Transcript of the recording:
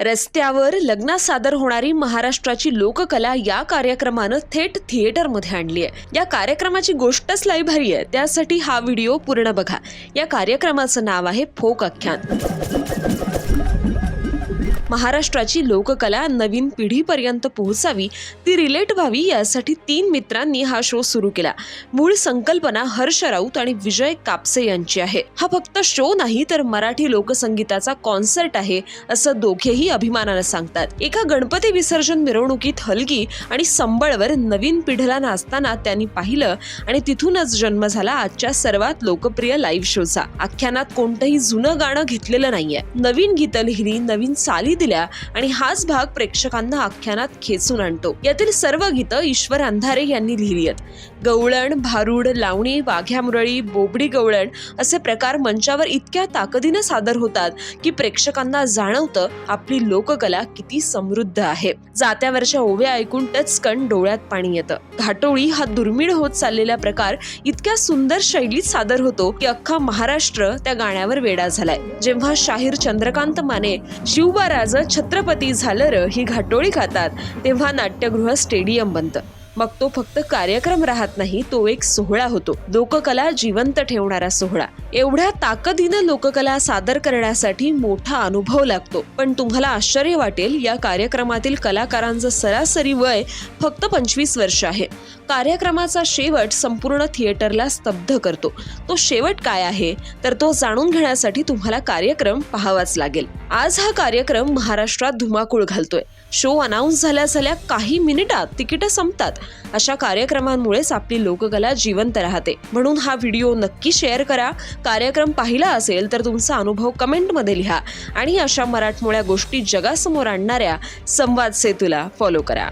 रस्त्यावर लग्नात सादर होणारी महाराष्ट्राची लोककला या कार्यक्रमानं थेट थिएटरमध्ये आणली आहे. या कार्यक्रमाची गोष्टच लई भारी आहे. त्यासाठी हा व्हिडिओ पूर्ण बघा. या कार्यक्रमाचं नाव आहे फोक आख्यान. महाराष्ट्राची लोककला नवीन पिढीपर्यंत पोहोचावी ती रिलेट व्हावी यासाठी तीन मित्रांनी हा शो सुरू केला. मूळ संकल्पना हर्ष राऊत आणि विजय कापसे यांची आहे. हा फक्त शो नाही तर मराठी लोकसंगीताचा कॉन्सर्ट आहे असं दोघेही अभिमानानं सांगतात. एका गणपती विसर्जन मिरवणुकीत हलगी आणि संबळवर नवीन पिढीला नाचताना त्यांनी पाहिलं आणि तिथूनच जन्म झाला आजच्या सर्वात लोकप्रिय लाईव्ह शोचा आख्यानात कोणतंही जुनं गाणं घेतलेलं नाहीये. नवीन गीतलहिरी लिहिली नवीन चाली दिल्या आणि हाच भाग प्रेक्षकांना आख्यानात खेचून आणतो. यातील सर्व गीतं ईश्वर अंधारे यांनी लिहिली आहेत. गवळण भारूड लावणी वाघ्या मुरळी बोबडी गवळण असे प्रकार मंचावर इतक्या ताकदीनं सादर होतात की प्रेक्षकांना जाणवतं आपली लोककला किती समृद्ध आहे. जात्यावरच्या ओव्या ऐकून टचकन डोळ्यात पाणी येतं. घाटोळी हा दुर्मिळ होत चाललेला प्रकार इतक्या सुंदर शैलीत सादर होतो की अख्खा महाराष्ट्र त्या गाण्यावर वेडा झालाय. जेव्हा शाहीर चंद्रकांत माने शिवबाराज छत्रपती झालं र ही घाटोळी खातात तेव्हा नाट्यगृह स्टेडियम बनतं. मग तो फक्त कार्यक्रम राहत नाही तो एक सोहळा होतो. लोककला जिवंत ठेवणारा सोहळा. एवढ्या ताकदीनं लोककला सादर करण्यासाठी मोठा अनुभव लागतो. पण तुम्हाला आश्चर्य वाटेल या कार्यक्रमातील कलाकारांचं सरासरी वय फक्त पंचवीस वर्ष आहे. कार्यक्रमाचा शेवट संपूर्ण थिएटरला स्तब्ध करतो. तो शेवट काय आहे? तर तो जाणून घेण्यासाठी तुम्हाला कार्यक्रम पाहावाच लागेल. आज हा कार्यक्रम महाराष्ट्रात धुमाकूळ घालतोय. शो अनाऊन्स झाल्या झाल्या काही मिनिटात तिकीटं संपतात. अशा कार्यक्रमांमुळेच आपली लोककला जिवंत राहते. म्हणून हा व्हिडिओ नक्की शेअर करा. कार्यक्रम पाहिला असेल तर तुमचा अनुभव कमेंटमध्ये लिहा. आणि अशा मराठमोळ्या गोष्टी जगासमोर आणणाऱ्या संवाद सेतूला फॉलो करा.